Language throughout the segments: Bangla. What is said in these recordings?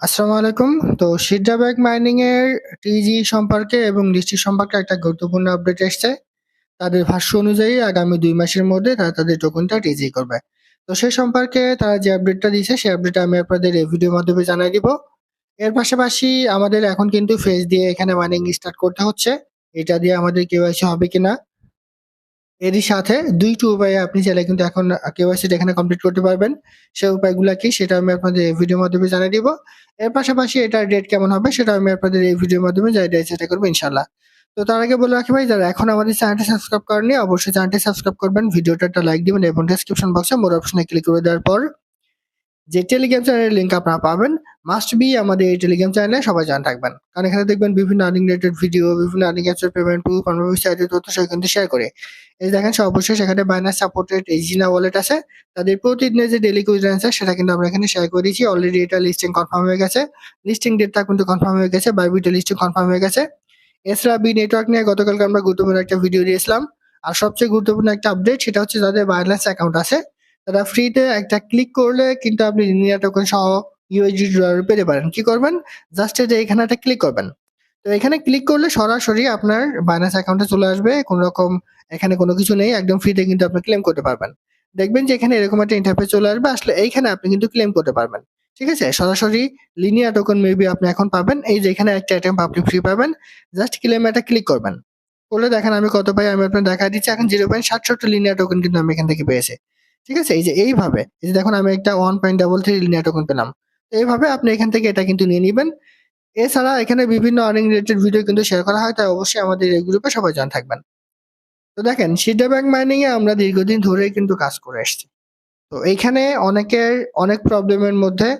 আসসালামু আলাইকুম। তো সিডরা ব্যাগ মাইনিং এর টিজি সম্পর্কে এবং ডিস্ট্রিক্ট সম্পর্কে একটা গুরুত্বপূর্ণ আপডেট এসছে। তাদের ভাষ্য অনুযায়ী আগামী দুই মাসের মধ্যে তারা তাদের টোকেনটা টিজি করবে। তো সে সম্পর্কে তারা যে আপডেটটা দিয়েছে সেই আপডেটটা আমি আপনাদের এই ভিডিওর মাধ্যমে জানাই দিব। এর পাশাপাশি আমাদের এখন কিন্তু ফেজ দিয়ে এখানে মাইনিং স্টার্ট করতে হচ্ছে। এটা দিয়ে আমাদের কেওয়াইসি হবে কিনা এরই সাথে ২ টি উপায়ে আপনি চাইলে কিন্তু এখন কেওয়াইসিটা এখানে কমপ্লিট করতে পারবেন। সেই উপায়গুলা কি সেটা আমি আপনাদের এই ভিডিওর মাধ্যমে জানিয়ে দিব। এর পাশাপাশি এটার ডেট কেমন হবে সেটা আমি আপনাদের এই ভিডিওর মাধ্যমে জানিয়ে দেওয়ার চেষ্টা করব ইনশাআল্লাহ। তো তার আগে বলে রাখি ভাই, যারা এখন আমাদের চ্যানেলটা সাবস্ক্রাইব করেননি, অবশ্যই চ্যানেলটি সাবস্ক্রাইব করবেন। ভিডিওটা একটা লাইক দিবেন এবং ডেসক্রিপশন বক্সে মোর অপশনে ক্লিক করে দেওয়ার পর যে টেলিগ্রাম চ্যানেলের লিংক আপনারা পাবেন মাস্ট বি আমাদের এই টেলিগ্রাম চ্যানেলে সবাই জানা থাকবেন। কারণ এখানে দেখবেন বিভিন্ন আর্নিং রিলেটেড ভিডিও, বিভিন্ন আর্নিং অ্যাপসের পেমেন্ট প্রুফ, আমরা ওয়েবসাইটের তথ্য সহ কিন্তু শেয়ার করে এই দেখেন সর্বশেষ সেখানে বাইনান্স সাপোর্টেড এজিনা ওয়ালেট আছে। তাদের প্রতিদিনের যে ডেলি কুইজ আছে সেটা কিন্তু আমরা এখানে শেয়ার করে দিয়েছি। অলরেডি এটা লিস্টিং কনফার্ম হয়ে গেছে। লিস্টিং ডেটটা কিন্তু কনফার্ম হয়ে গেছে। বাইবিটের লিস্টিং কনফার্ম হয়ে গেছে। এছাড়া বি নেটওয়ার্ক নিয়ে গতকালকে আমরা গুরুত্বপূর্ণ একটা ভিডিও দিয়েছিলাম। আর সবচেয়ে গুরুত্বপূর্ণ একটা আপডেট সেটা হচ্ছে যাদের বাইন্যান্স অ্যাকাউন্ট আছে তারা ফ্রিতে একটা ক্লিক করলে কিন্তু আপনি লিনিয়ার টোকেন সহ ইউএসডি ডলার পেতে পারেন। কি করবেন? জাস্ট যে এখানে একটা ক্লিক করবেন। তো এখানে ক্লিক করলে সরাসরি আপনার বাইন্যান্স অ্যাকাউন্টে চলে আসবে। কোন রকম এখানে কোনো কিছু নেই। একদম ফ্রিতে কিন্তু আপনি ক্লেম করতে পারবেন। দেখবেন যে এখানে এরকম একটা ইন্টারফেস চলে আসবে। আসলে এইখানে আপনি কিন্তু ক্লেম করতে পারবেন। ঠিক আছে? সরাসরি লিনিয়ার টোকেন মেবি আপনি এখন পাবেন। এই যে এখানে একটা আইটেম আপনি ফ্রি পাবেন। জাস্ট ক্লেম এটা ক্লিক করবেন। করলে দেখেন আমি কত পাই আমি আপনার দেখা দিচ্ছি। এখন 0.67 লিনিয়ার টোকেন কিন্তু আমি এখান থেকে পেয়েছি। ঠিক আছে? এই যে এইভাবে এই যে দেখুন, আমি একটা 1.33 লিনিয়ার টোকেন পেলাম। এইভাবে আপনি এখান থেকে এটা কিন্তু নিয়ে নিবেন। এছাড়া এখানে বিভিন্ন আর্নিং রিলেটেড ভিডিও কিন্তু শেয়ার করা হয়। তাই অবশ্যই আমাদের এই গ্রুপে সবাই জয়েন থাকবেন। তো দেখেন সিডা ব্যাংক মাইনিং এ আমরা দীর্ঘদিন ধরেই কিন্তু কাজ করে আসছি। তো এইখানে অনেকের অনেক প্রবলেমের মধ্যে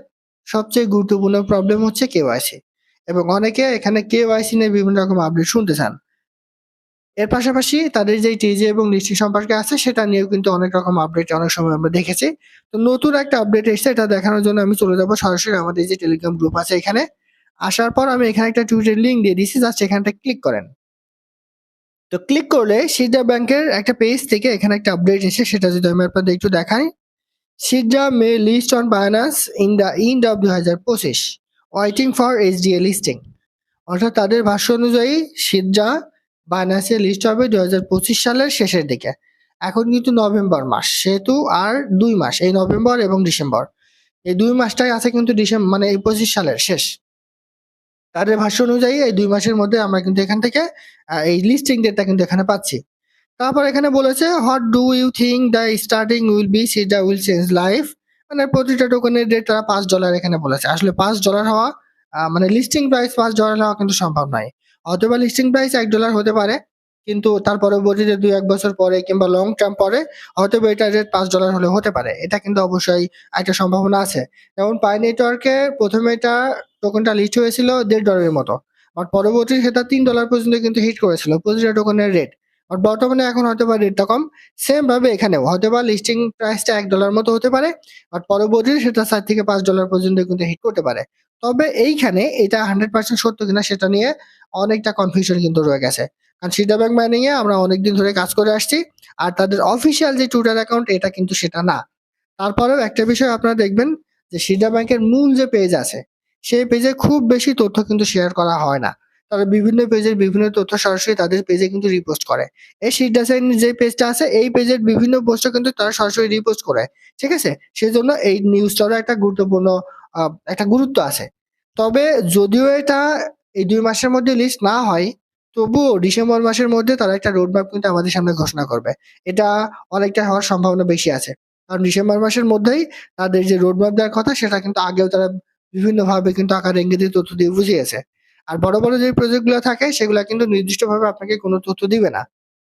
সবচেয়ে গুরুত্বপূর্ণ প্রবলেম হচ্ছে কেওয়াইসি এবং অনেকে এখানে কেওয়াইসি নিয়ে বিভিন্ন রকম আপডেট শুনতে চান। এর পাশাপাশি তাদের যেই টিজি এবং লিস্টিং সম্পর্কে আছে, সেটা নিয়েও কিন্তু অনেক রকম আপডেট অনেক সময় আমরা দেখেছি। তো নতুন একটা আপডেট এসছে, এটা দেখানোর জন্য আমি চলে যাব সরাসরি আমাদের যে টেলিগ্রাম গ্রুপ আছে এখানে। আসার পর আমি এখানে একটা টুইটের লিঙ্ক দিয়ে দিয়েছি জাস্ট এখানটা ক্লিক করেন। তো ক্লিক করলে সিডা ব্যাংকের একটা পেজ থেকে এখানে একটা আপডেট এসে, সেটা যদি আমি আপনাদের একটু দেখাই। Sida may list on Binance in the end of 2025 waiting for SDA listing. অর্থাৎ তাদের ভাষ্য অনুযায়ী সিডা বাইন্যান্সে লিস্ট হবে 2025 সালের শেষের দিকে। এখন কিন্তু নভেম্বর মাস। সেহেতু আর দুই মাস, এই নভেম্বর এবং ডিসেম্বর। এই দুই মাসটাই আছে কিন্তু ডিসেম মানে এই 25 সালের শেষ। তাদের ভাষ্য অনুযায়ী এই দুই মাসের মধ্যে আমরা কিন্তু এখান থেকে এই লিস্টিং ডেটটা কিন্তু এখানে পাচ্ছি। তারপর এখানে বলেছে what do you think the starting will be Sida will change life মানে প্রতিটা টোকেনের রেট তারা পাঁচ ডলার এখানে বলেছে। আসলে পাঁচ ডলার হওয়া মানে লিস্টিং প্রাইস পাঁচ ডলার হওয়া কিন্তু সম্ভব নয়। হয়তোবা লিস্টিং প্রাইস এক ডলার হতে পারে। কিন্তু তার পরবর্তীতে ২-১ বছর পরে কিংবা লং টার্ম পরে হয়তো এটা রেট পাঁচ ডলার হলে হতে পারে। এটা কিন্তু অবশ্যই একটা সম্ভাবনা আছে। যেমন পাই নেটওয়ার্কে প্রথমে এটা টোকনটা লিস্ট হয়েছিল দেড় ডলারের মতো। বাট পরবর্তী সেটা তিন ডলার পর্যন্ত কিন্তু হিট করেছিল প্রতিটা টোকনের রেট। বাট বর্তমানে এখন হয়তোবা রেটটা কম। সেম ভাবে এখানেও হয়তোবা লিস্টিং প্রাইসটা $১ মতো হতে পারে। আর পরবর্তীতে সেটা $৪ থেকে $৫ পর্যন্ত কিন্তু হিট করতে পারে। তবে এইখানে এটা 100% সত্য কিনা সেটা নিয়ে অনেকটা কনফিউশন কিন্তু রয়ে গেছে। কারণ সিডা ব্যাংক মাইনিং এ আমরা অনেকদিন ধরে কাজ করে আসছি। আর তাদের অফিসিয়াল যে টুইটার অ্যাকাউন্ট এটা কিন্তু সেটা না। তারপরেও একটা বিষয় আপনারা দেখবেন, যে সিডা ব্যাংকের মূল যে পেজ আছে, সেই পেজে খুব বেশি তথ্য কিন্তু শেয়ার করা হয় না। তারা বিভিন্ন পেজের বিভিন্ন তথ্য সরাসরি তাদের পেজে কিন্তু রিপোস্ট করে। এই সিডা সাইন যে পেজটা আছে, এই পেজের বিভিন্ন পোস্টও কিন্তু তারা সরাসরি রিপোস্ট করে। ঠিক আছে? সেজন্য এই নিউজটারও একটা গুরুত্বপূর্ণ একটা গুরুত্ব আছে। তবে যদিও এটা এই দুই মাসের মধ্যে লিস্ট না হয়, তবুও ডিসেম্বর মাসের মধ্যে তারা একটা রোড ম্যাপ কিন্তু আমাদের সামনে ঘোষণা করবে। এটা অনেকটা হওয়ার সম্ভাবনা বেশি আছে। কারণ ডিসেম্বর মাসের মধ্যেই তাদের যে রোড ম্যাপ দেওয়ার কথা, সেটা কিন্তু আগেও তারা বিভিন্নভাবে কিন্তু আকারে ইঙ্গিতে তথ্য দিয়ে বুঝিয়েছে। আর বড়, বড় যে প্রজেক্টগুলা থাকে সেগুলা কিন্তু নির্দিষ্টভাবে আপনাকে কোনো তথ্য দিবে না।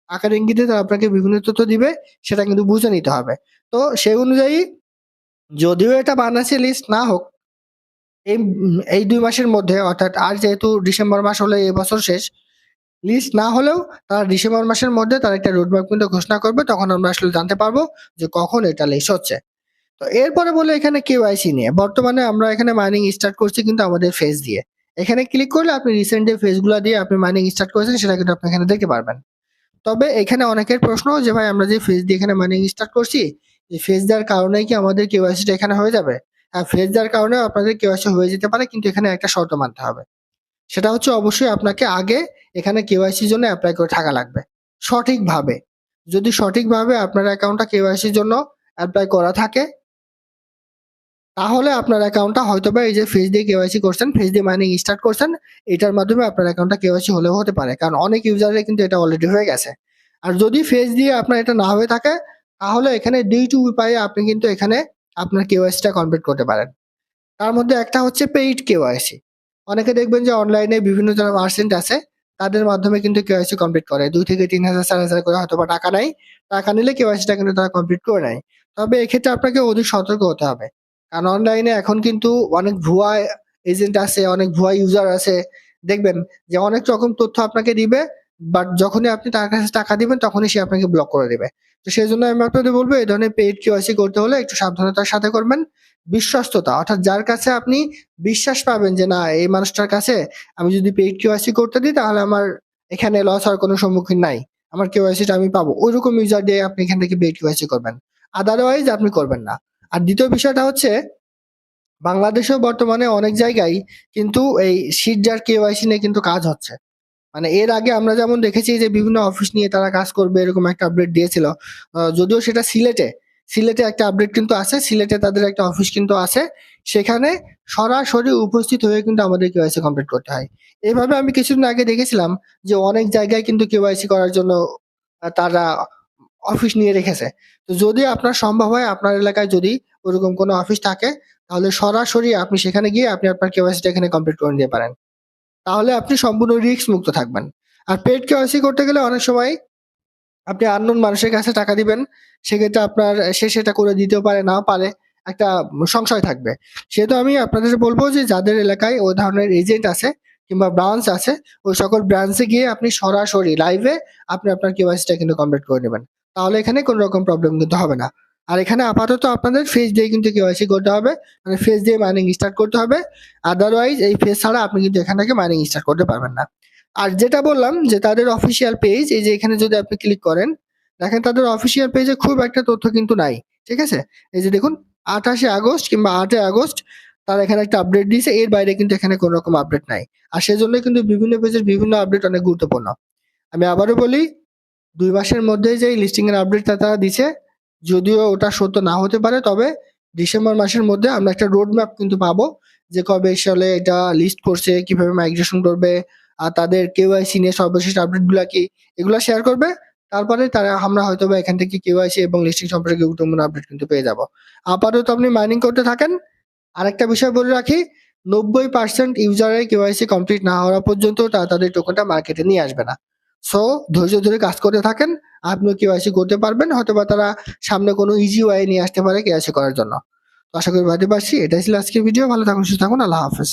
আকার ইঙ্গিতে তারা আপনাকে বিভিন্ন তথ্য দিবে সেটা কিন্তু বুঝে নিতে হবে। তো সেই অনুযায়ী যদিও এটা বাংলাদেশে লিস্ট না হোক এই এই দুই মাসের মধ্যে অর্থাৎ আর যেহেতু ডিসেম্বর মাস হলে এবছর শেষ। লিস্ট না হলেও তারা ডিসেম্বর মাসের মধ্যে তারা একটা রোড ম্যাপ কিন্তু ঘোষণা করবে। তখন আমরা আসলে জানতে পারব যে কখন এটা লিস্ট হচ্ছে। তো এরপরে বলি এখানে কেওয়াইসি নিয়ে। বর্তমানে আমরা এখানে মাইনিং স্টার্ট করছি কিন্তু আমাদের ফেস দিয়ে। এখানে ক্লিক করলে আপনি রিসেন্ট যে ফেজগুলা দিয়ে আপনি মাইনিং স্টার্ট করেছেন সেটা কিন্তু আপনি এখানে দেখতে পারবেন। তবে এখানে অনেকের প্রশ্ন যে ভাই আমরা যে ফেজ দিয়ে এখানে মাইনিং স্টার্ট করছি, এই ফেজ দেওয়ার কারণেই কি আমাদের কেওয়াইসিটা এখানে হয়ে যাবে? হ্যাঁ ফেজ দেওয়ার কারণে আপনাদের কেওয়াইসি হয়ে যেতে পারে কিন্তু এখানে একটা শর্ত মানতে হবে সেটা হচ্ছে অবশ্যই আপনাকে আগে এখানে কেওয়াইসির জন্য অ্যাপ্লাই করে থাকা লাগবে সঠিকভাবে যদি সঠিকভাবে আপনার অ্যাকাউন্টটা কেওয়াইসির জন্য অ্যাপ্লাই করা থাকে তাহলে আপনার অ্যাকাউন্টটা হয়তো বা এই যে ফেস দিয়ে কেওয়াইসি করছেন ফেস দিয়ে মাইনিং স্টার্ট করছেন, এটার মাধ্যমে আপনার অ্যাকাউন্টটা কেওয়াইসি হলেও হতে পারে। কারণ অনেক ইউজারের কিন্তু এটা অলরেডি হয়ে গেছে। আর যদি ফেস দিয়ে আপনার এটা না হয়ে থাকে, তাহলে এখানে দুইটি উপায়ে আপনি কিন্তু এখানে আপনার কেওয়াইসিটা কমপ্লিট করতে পারেন। তার মধ্যে একটা হচ্ছে পেইড কেওয়াইসি অনেকে দেখবেন যে অনলাইনে বিভিন্ন যারা মার্চেন্ট আছে, তাদের মাধ্যমে কিন্তু কেওয়াইসি কমপ্লিট করে। দুই থেকে তিন হাজার, চার হাজার করে হয়তো বা টাকা নেয়। টাকা নিলে কেওয়াইসিটা কিন্তু তারা কমপ্লিট করে নেয়। তবে এক্ষেত্রে আপনাকে অধিক সতর্ক হতে হবে। কারণ অনলাইনে এখন কিন্তু অনেক ভুয়া এজেন্ট আছে, অনেক ভুয়া ইউজার আছে। দেখবেন যে অনেক রকম তথ্য আপনাকে দিবে বাট যখনই আপনি তার কাছে টাকা দিবেন, তখনই সে আপনাকে ব্লক করে দিবে। তো সেই জন্য আমি আপনাদের বলব, এই ধরনের পেইড কেওয়াইসি করতে হলে একটু সাবধানতার সাথে করবেন। বিশ্বস্ততা, অর্থাৎ যার কাছে আপনি বিশ্বাস পাবেন যে না, এই মানুষটার কাছে আমি যদি পেইড কেওয়াইসি করতে দিই, তাহলে আমার এখানে লস হওয়ার কোনো সম্মুখীন নাই। আমার কেওয়াইসিটা আমি পাবো। ওইরকম ইউজার দিয়ে আপনি এখান থেকে পেইড কেওয়াইসি করবেন। আদারওয়াইজ আপনি করবেন না। আর দ্বিতীয় বিষয়টা হচ্ছে, বাংলাদেশেও বর্তমানে অনেক জায়গায় কিন্তু এই সিট সিটজার কেওয়াইসি নিয়ে কিন্তু কাজ হচ্ছে। মানে এর আগে আমরা যেমন দেখেছি যে বিভিন্ন অফিস নিয়ে তারা কাজ করবে, এরকম একটা আপডেট দিয়েছিল। যদিও সেটা সিলেটে সিলেটে একটা আপডেট কিন্তু আছে, সিলেটে তাদের একটা অফিস কিন্তু আছে। সেখানে সরাসরি উপস্থিত হয়ে কিন্তু আমাদের কেওয়াইসি কমপ্লিট করতে হয়। এভাবে আমি কিছুদিন আগে দেখেছিলাম যে অনেক জায়গায় কিন্তু কেওয়াইসি করার জন্য তারা অফিস নিয়ে রেখেছে। তো যদি আপনার সম্ভব হয়, আপনার এলাকায় যদি ওরকম কোনো অফিস থাকে, তাহলে সরাসরি আপনি সেখানে গিয়ে আপনি আপনার কেওয়াইসিটা এখানে কমপ্লিট করে নিতে পারেন। তাহলে আপনি সম্পূর্ণ রিস্ক মুক্ত থাকবেন। আর পেড কেওয়াইসি করতে গেলে অনেক সময় আপনি আননোন মানুষের কাছে টাকা দিবেন, সেক্ষেত্রে আপনার সে সেটা করে দিতেও পারে না পারে, একটা সংশয় থাকবে। সেহেতু আমি আপনাদের বলব যে যাদের এলাকায় ওই ধরনের এজেন্ট আছে কিংবা ব্রাঞ্চ আছে, ওই সকল ব্রাঞ্চে গিয়ে আপনি সরাসরি লাইভে আপনি আপনার কেওয়াইসিটা কিন্তু কমপ্লিট করে নেবেন। তাহলে এখানে কোনো রকম প্রবলেম কিন্তু হবে না। আর এখানে আপাতত আপনাদের ফেস দিয়ে কিন্তু কেওয়াইসি করতে হবে। মানে ফেস দিয়ে মাইনিং স্টার্ট করতে হবে। আদারওয়াইজ এই ফেস ছাড়া আপনি কিন্তু এখান থেকে মাইনিং স্টার্ট করতে পারবেন না। আর যেটা বললাম যে তাদের অফিসিয়াল পেজ এই যে এখানে যদি আপনি ক্লিক করেন, দেখেন তাদের অফিসিয়াল পেজে খুব একটা তথ্য কিন্তু নাই। ঠিক আছে? এই যে দেখুন, আঠাশে আগস্ট কিংবা আটই আগস্ট তারা এখানে একটা আপডেট দিয়েছে। এর বাইরে কিন্তু এখানে কোনো রকম আপডেট নাই। আর সেজন্য কিন্তু বিভিন্ন পেজের বিভিন্ন আপডেট অনেক গুরুত্বপূর্ণ। আমি আবারও বলি দুই মাসের মধ্যে যে লিস্টিং এর আপডেটটা তারা দিছে, যদিও ওটা সত্য না হতে পারে, তবে ডিসেম্বর মাসের মধ্যে আমরা একটা রোড ম্যাপ কিন্তু পাবো যে কবে সালে এটা লিস্ট করছে, কীভাবে মাইগ্রেশন করবে, আর তাদের কেওয়াইসি নিয়ে সর্বশেষ আপডেটগুলা কি, এগুলা শেয়ার করবে। তারপরে তারা, আমরা হয়তো বা এখান থেকে কেওয়াইসি এবং লিস্টিং সম্পর্কে গুরুত্বপূর্ণ আপডেট কিন্তু পেয়ে যাব। আপাতত আপনি মাইনিং করতে থাকেন। আরেকটা বিষয় বলে রাখি, নব্বই পার্সেন্ট ইউজারের কেওয়াইসি কমপ্লিট না হওয়া পর্যন্ত তারা তাদের টোকেনটা মার্কেটে নিয়ে আসবে না। সো ধৈর্য ধরে কাজ করতে থাকেন। আপনিও কেওয়াইসি করতে পারবেন হয়তো বা তারা সামনে কোনো ইজি ওয়াই নিয়ে আসতে পারে কেওয়াইসি করার জন্য। আশা করি বাড়িতে পারছি, এটাই ছিল আজকের ভিডিও ভালো থাকুন, সুস্থ থাকুন, আল্লাহ হাফেজ।